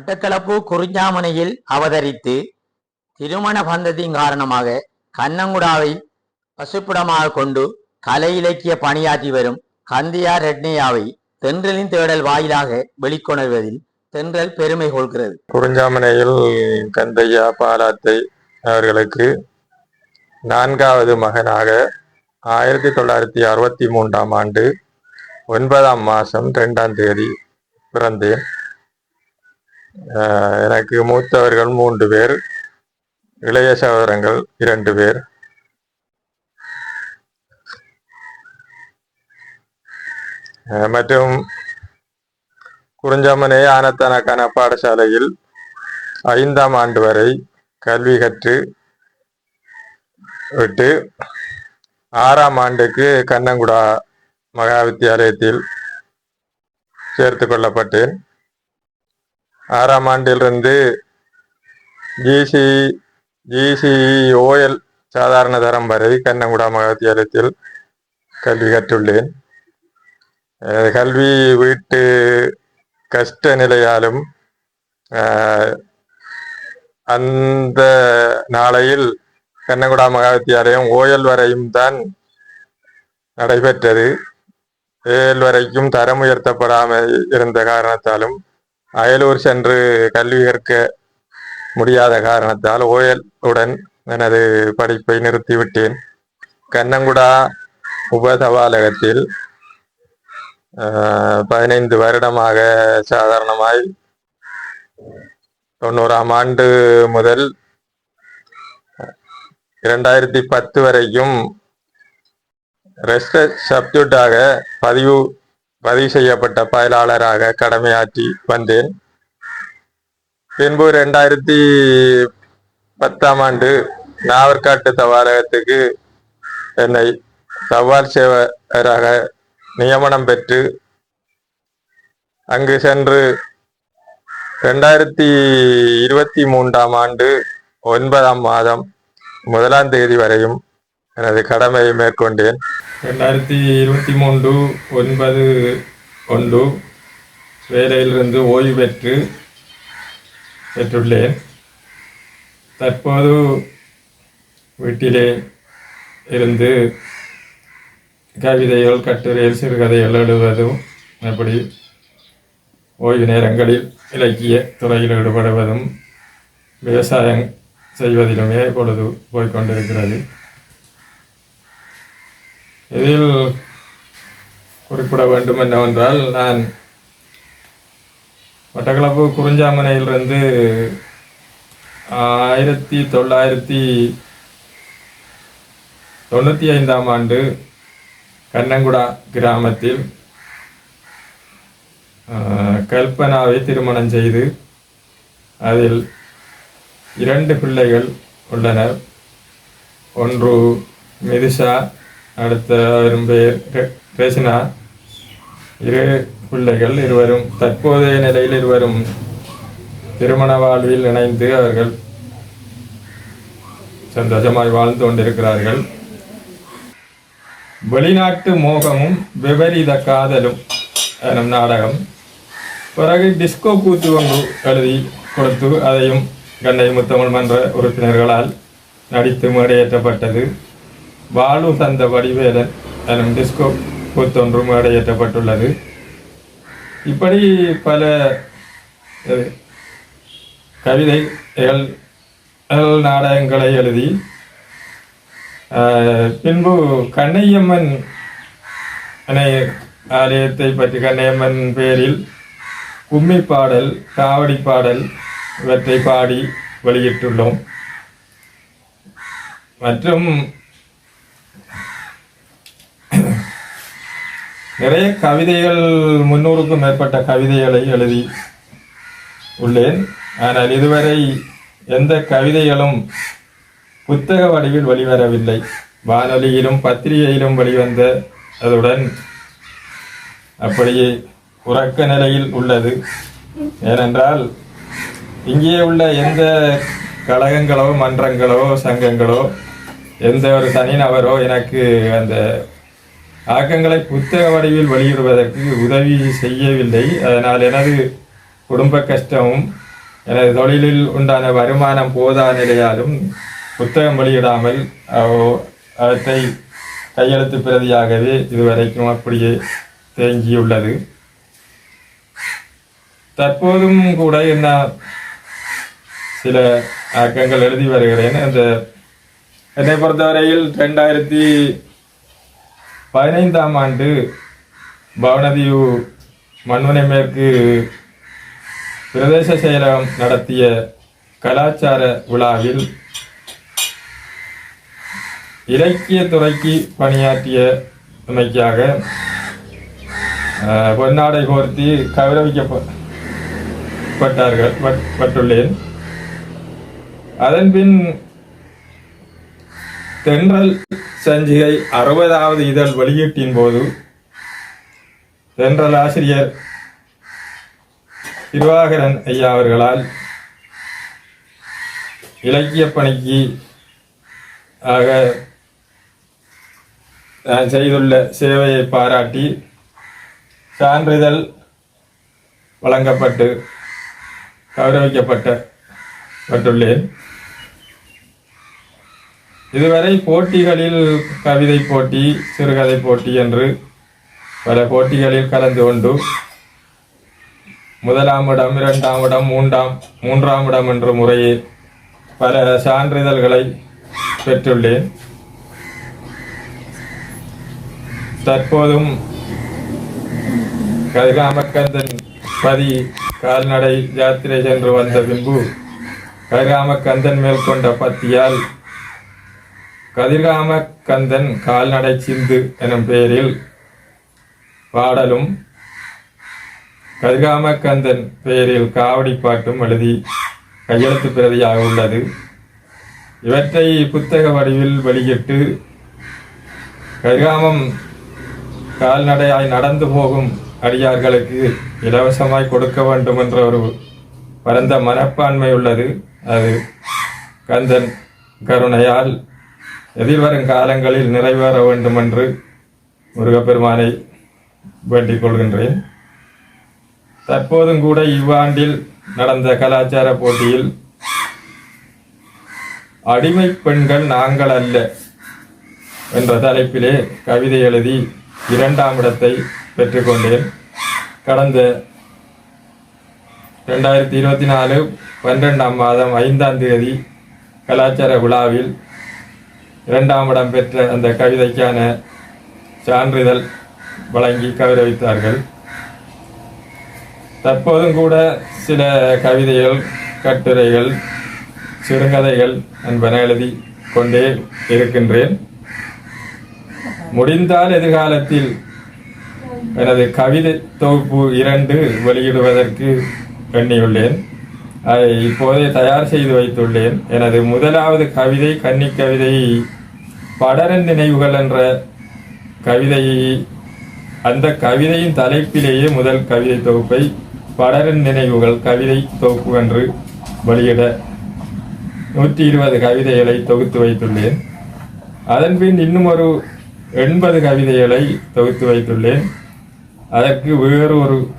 மட்டக்களப்பு குறிஞ்சாமனையில் அவதரித்து திருமண பந்தத்தின் காரணமாக கண்ணங்குடாவை பசுப்பிடமாக கொண்டு கலை இலக்கிய பணியாற்றி வரும் கந்தியார் ரெட்னியாவை தென்றலின் தேடல் வாயிலாக வெளிக்கொணர்வதில் தென்றல் பெருமை கொள்கிறது. குறிஞ்சாமனையில் கந்தையா பாலாத்தை அவர்களுக்கு நான்காவது மகனாக ஆயிரத்தி தொள்ளாயிரத்தி அறுபத்தி மூன்றாம் ஆண்டு ஒன்பதாம் மாதம் ரெண்டாம் தேதி பிறந்தேன். எனக்கு மூத்தவர்கள் மூன்று பேர் இளைய சகோதரங்கள் இரண்டு பேர். மற்றும் குறிஞ்சாமனை ஆனத்தனக்கான பாடசாலையில் ஐந்தாம் ஆண்டு வரை கல்வி கற்று விட்டு ஆறாம் ஆண்டுக்கு கண்ணங்குடா மகா வித்தியாலயத்தில் சேர்த்து கொள்ளப்பட்டேன். ஆறாம் ஆண்டிலிருந்து ஜிசி ஜிசிஓஎல் சாதாரண தரம் வரை கண்ணங்குடா மகாத்தியாலயத்தில் கல்வி கற்றுள்ளேன். கல்வி வீட்டு கஷ்ட நிலையாலும் அந்த நாளையில் கண்ணங்குடா மகா வித்தியாலயம் ஓயல் வரையும் தான் நடைபெற்றது. ஏழ் வரைக்கும் தரம் உயர்த்தப்படாமல் இருந்த காரணத்தாலும் அயலூர் சென்று கல்வி கற்க முடியாத காரணத்தால் ஓயல் உடன் எனது படிப்பை நிறுத்திவிட்டேன். கண்ணங்குடா உபசவாலகத்தில் பதினைந்து வருடமாக சாதாரணமாய் தொண்ணூறாம் ஆண்டு முதல் இரண்டாயிரத்தி பத்து வரைக்கும் ரெஸ்ட் சப்ஜெக்டாக பதிவு பதிவு செய்யப்பட்ட பயலாளராக கடமையாற்றி வந்தேன். பின்பு ரெண்டாயிரத்தி பத்தாம் ஆண்டு நாவற்காட்டு தபாலகத்துக்கு என்னை தபால் சேவராக நியமனம் பெற்று அங்கு சென்று ரெண்டாயிரத்தி இருபத்தி மூன்றாம் ஆண்டு ஒன்பதாம் மாதம் முதலாம் தேதி வரையும் எனது கடமையை மேற்கொண்டேன். ரெண்டாயிரத்தி இருபத்தி மூன்று ஒன்பது ஒன்று வேலையிலிருந்து ஓய்வு பெற்று பெற்றுள்ளேன். தற்போது வீட்டிலே இருந்து கவிதைகள் கட்டுரைகள் சிறுகதைகள் எழுதுவதும் அப்படி ஓய்வு நேரங்களில் இலக்கிய துறையில் ஈடுபடுவதும் விவசாயம் செய்வதிலுமே பொழுது போய்கொண்டிருக்கிறது இதில் குறிப்பிட வேண்டும் என்னவென்றால் நான் மட்டக்களப்பு குறிஞ்சாமனையிலிருந்து ஆயிரத்தி தொள்ளாயிரத்தி தொண்ணூற்றி ஐந்தாம் ஆண்டு கண்ணங்குடா கிராமத்தில் கல்பனாவை திருமணம் செய்து அதில் இரண்டு பிள்ளைகள் உள்ளனர். ஒன்று மிதுஷா அடுத்த அவரும் பெயர் ரெ- இரு பிள்ளைகள் இருவரும் தற்போதைய நிலையில் இருவரும் திருமண வாழ்வில் இணைந்து அவர்கள் சந்தோஷமாய் வாழ்ந்து கொண்டிருக்கிறார்கள். வெளிநாட்டு மோகமும் விபரீத காதலும் எனும் நாடகம். பிறகு டிஸ்கோ கூத்து ஒன்று எழுதி கொடுத்து அதையும் கண்ணை முத்தமிழ் மன்ற உறுப்பினர்களால் நடித்து மேடையேற்றப்பட்டது. பாலு சந்த வடிவேலன் எனும் டிஸ்கோ கூத்தொன்று மேடையேற்றப்பட்டுள்ளது இப்படி பல கவிதைகள் நாடகங்களை எழுதி பின்பு கண்ணையம்மன் ஆலயத்தை பற்றி கண்ணையம்மன் பேரில் கும்மி பாடல் காவடி பாடல் இவற்றை பாடி வெளியிட்டுள்ளோம். மற்றும் நிறைய கவிதைகள் முன்னூறுக்கும் மேற்பட்ட கவிதைகளை எழுதி உள்ளேன். ஆனால் இதுவரை எந்த கவிதைகளும் புத்தக வடிவில் வெளிவரவில்லை. வானொலியிலும் பத்திரிகையிலும் வெளிவந்த அதுடன் அப்படியே உறக்க நிலையில் உள்ளது. ஏனென்றால் இங்கே உள்ள எந்த கழகங்களோ மன்றங்களோ சங்கங்களோ எந்த ஒரு தனிநபரோ எனக்கு அந்த ஆக்கங்களை புத்தக வடிவில் வெளியிடுவதற்கு உதவி செய்யவில்லை. அதனால் எனது குடும்ப கஷ்டமும் எனது தொழிலில் உண்டான வருமானம் போதா நிலையாலும் புத்தகம் வெளியிடாமல் அவற்றை கையெழுத்து பிரதியாகவே இதுவரைக்கும் அப்படியே தேங்கியுள்ளது. தற்போதும் கூட என்ன சில ஆக்கங்கள் எழுதி வருகிறேன். அந்த என்னை பொறுத்தவரையில் ரெண்டாயிரத்தி பதினைந்தாம் ஆண்டு பவனதியு மண்முனை மேற்கு பிரதேச செயலகம் நடத்திய கலாச்சார விழாவில் இலக்கிய துறைக்கு பணியாற்றிய துணைக்காக அஹ், பொன்னாடை கோர்த்தி கௌரவிக்கப்பட்டார்கள் பட்- பட்டுள்ளேன். அதன் பின் தென்றல் சஞ்சிகை அறுபதாவது இதழ் வெளியீட்டின் போது தென்றல் ஆசிரியர் திருவாகரன் ஐயா அவர்களால் இலக்கிய பணிக்கு ஆக நான் செய்துள்ள சேவையை பாராட்டி சான்றிதழ் வழங்கப்பட்டு கௌரவிக்கப்பட்ட பட்டுள்ளேன். இதுவரை போட்டிகளில் கவிதை போட்டி சிறுகதை போட்டி என்று பல போட்டிகளில் கலந்து கொண்டு முதலாம் இடம் இரண்டாம் இடம் மூன்றாம் மூன்றாம் இடம் என்ற முறையே பல சான்றிதழ்களை பெற்றுள்ளேன். தற்போதும் கதிராமக்கந்தன் பதி கால்நடை யாத்திரை சென்று வந்த பின்பு கதிராமக்கந்தன் மேற்கொண்ட பத்தியால் கதிர்காம கந்தன் கால்நடை சிந்து எனும் பெயரில் பாடலும் கதிர்காம கந்தன் பெயரில் காவடி பாட்டும் எழுதி கையெழுத்து பிரதியாக உள்ளது. இவற்றை புத்தக வடிவில் வெளியிட்டு கதிர்காமம் கால்நடையாய் நடந்து போகும் அடியார்களுக்கு இலவசமாய் கொடுக்க வேண்டும் என்ற ஒரு பரந்த மனப்பான்மை உள்ளது. அது கந்தன் கருணையால் எதிர்வரும் காலங்களில் நிறைவேற வேண்டும் என்று முருகப்பெருமானை வேண்டிக் கொள்கின்றேன். தற்போதும் கூட இவ்வாண்டில் நடந்த கலாச்சார போட்டியில் அடிமை பெண்கள் நாங்கள் அல்ல என்ற தலைப்பிலே கவிதை எழுதி இரண்டாம் இடத்தை பெற்றுக்கொண்டேன் கடந்த ரெண்டாயிரத்தி இருபத்தி நாலு பன்னிரெண்டாம் மாதம் ஐந்தாம் தேதி கலாச்சார விழாவில் இரண்டாம் இடம் பெற்ற அந்த கவிதைக்கான சான்றிதழ் வழங்கி கௌரவித்தார்கள். தற்போதும் கூட சில கவிதைகள் கட்டுரைகள் சிறுகதைகள் என்பன எழுதி கொண்டே இருக்கின்றேன். முடிந்தால் எதிர்காலத்தில் எனது கவிதை தொகுப்பு இரண்டு வெளியிடுவதற்கு எண்ணியுள்ளேன். அதை இப்போதே தயார் செய்து வைத்துள்ளேன். எனது முதலாவது கவிதை கன்னி கவிதை படரன் நினைவுகள் என்ற கவிதை. அந்த கவிதையின் தலைப்பிலேயே முதல் கவிதை தொகுப்பை படரன் நினைவுகள் கவிதை தொகுப்பு என்று வெளியிட நூற்றி இருபது கவிதைகளை தொகுத்து வைத்துள்ளேன். அதன்பின் இன்னும் ஒரு எண்பது கவிதைகளை தொகுத்து வைத்துள்ளேன். அதற்கு வேறு ஒரு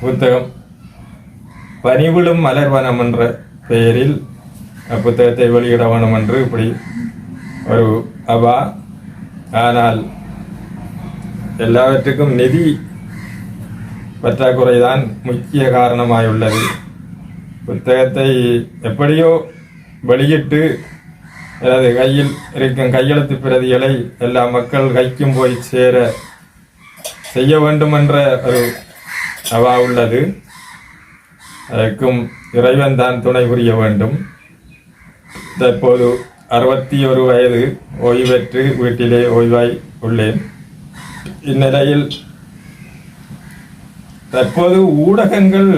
புத்தகம் பனிவிழும் மலர்வனம் என்ற பெயரில் புத்தகத்தை வெளியிட வேணும் என்று இப்படி ஒரு அவா ஆனால் எல்லாவற்றுக்கும் நிதி பற்றாக்குறைதான் முக்கிய காரணமாயுள்ளது. புத்தகத்தை எப்படியோ வெளியிட்டு எனது கையில் இருக்கும் கையெழுத்து பிரதிகளை எல்லா மக்கள் கைக்கும் போய் சேர செய்ய வேண்டும் என்ற ஒரு அவா உள்ளது. அதற்கும் இறைவன் தான் துணை புரிய வேண்டும். தற்போது அறுபத்தி ஒரு வயது ஓய்வு பெற்று வீட்டிலே ஓய்வாய் உள்ளேன். இந்நிலையில் தற்போது ஊடகங்கள்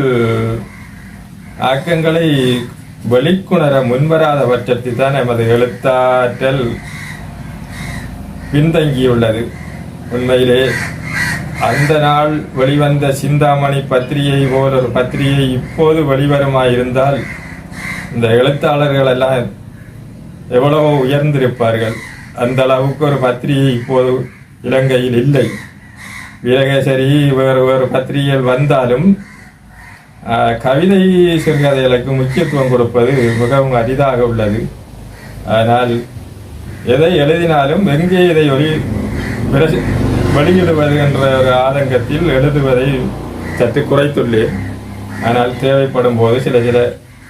ஆக்கங்களை வெளிக்குணர முன்வராத பட்சத்தில் தான் எமது எழுத்தாற்றல் பின்தங்கியுள்ளது. உண்மையிலே அந்த நாள் வெளிவந்த சிந்தாமணி பத்திரிகை போல் ஒரு பத்திரிகை இப்போது வெளிவருமாயிருந்தால் இந்த எழுத்தாளர்கள் எல்லாம் எவ்வளவோ உயர்ந்திருப்பார்கள். அந்த அளவுக்கு ஒரு பத்திரிகை இப்போது இலங்கையில் இல்லை. வீரகேசரி வேறு வேறு பத்திரிகைகள் வந்தாலும் கவிதை சிறுகதைகளுக்கு முக்கியத்துவம் கொடுப்பது மிகவும் அரிதாக உள்ளது. ஆனால் எதை எழுதினாலும் எங்கே இதை ஒளி பிரச- வெளியிடுவது என்ற ஒரு ஆதங்கத்தில் எழுதுவதை சற்று குறைத்துள்ளேன் ஆனால் தேவைப்படும் போது சில சில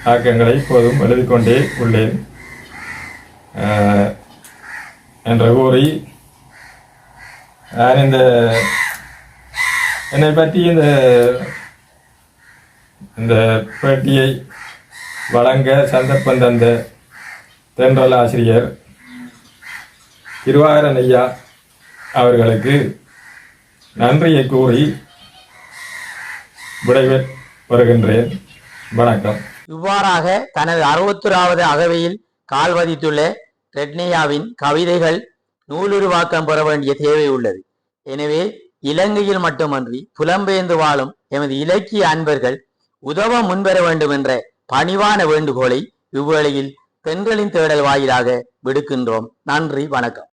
ஆக்கங்களை இப்போதும் எழுதிக்கொண்டே உள்ளேன். என்று கூறி நான் இந்த என்னை பற்றி இந்த இந்த பேட்டியை வழங்க சந்தர்ப்பம் தந்த தென்றல் ஆசிரியர் திருவாகரன் ஐயா அவர்களுக்கு நன்றியை கூறி விடைபெற் வருகின்றேன் வணக்கம். இவ்வாறாக தனது அறுபத்தொராவது அகவையில் கால்வதித்துள்ள ரெட்னியாவின் கவிதைகள் நூலுருவாக்கம் பெற வேண்டிய தேவை உள்ளது. எனவே இலங்கையில் மட்டுமன்றி புலம்பெயர்ந்து வாழும் எமது இலக்கிய அன்பர்கள் உதவ முன்வர வேண்டும் என்ற பணிவான வேண்டுகோளை இவ்வேளையில் பெண்களின் தேடல் வாயிலாக விடுக்கின்றோம். நன்றி வணக்கம்.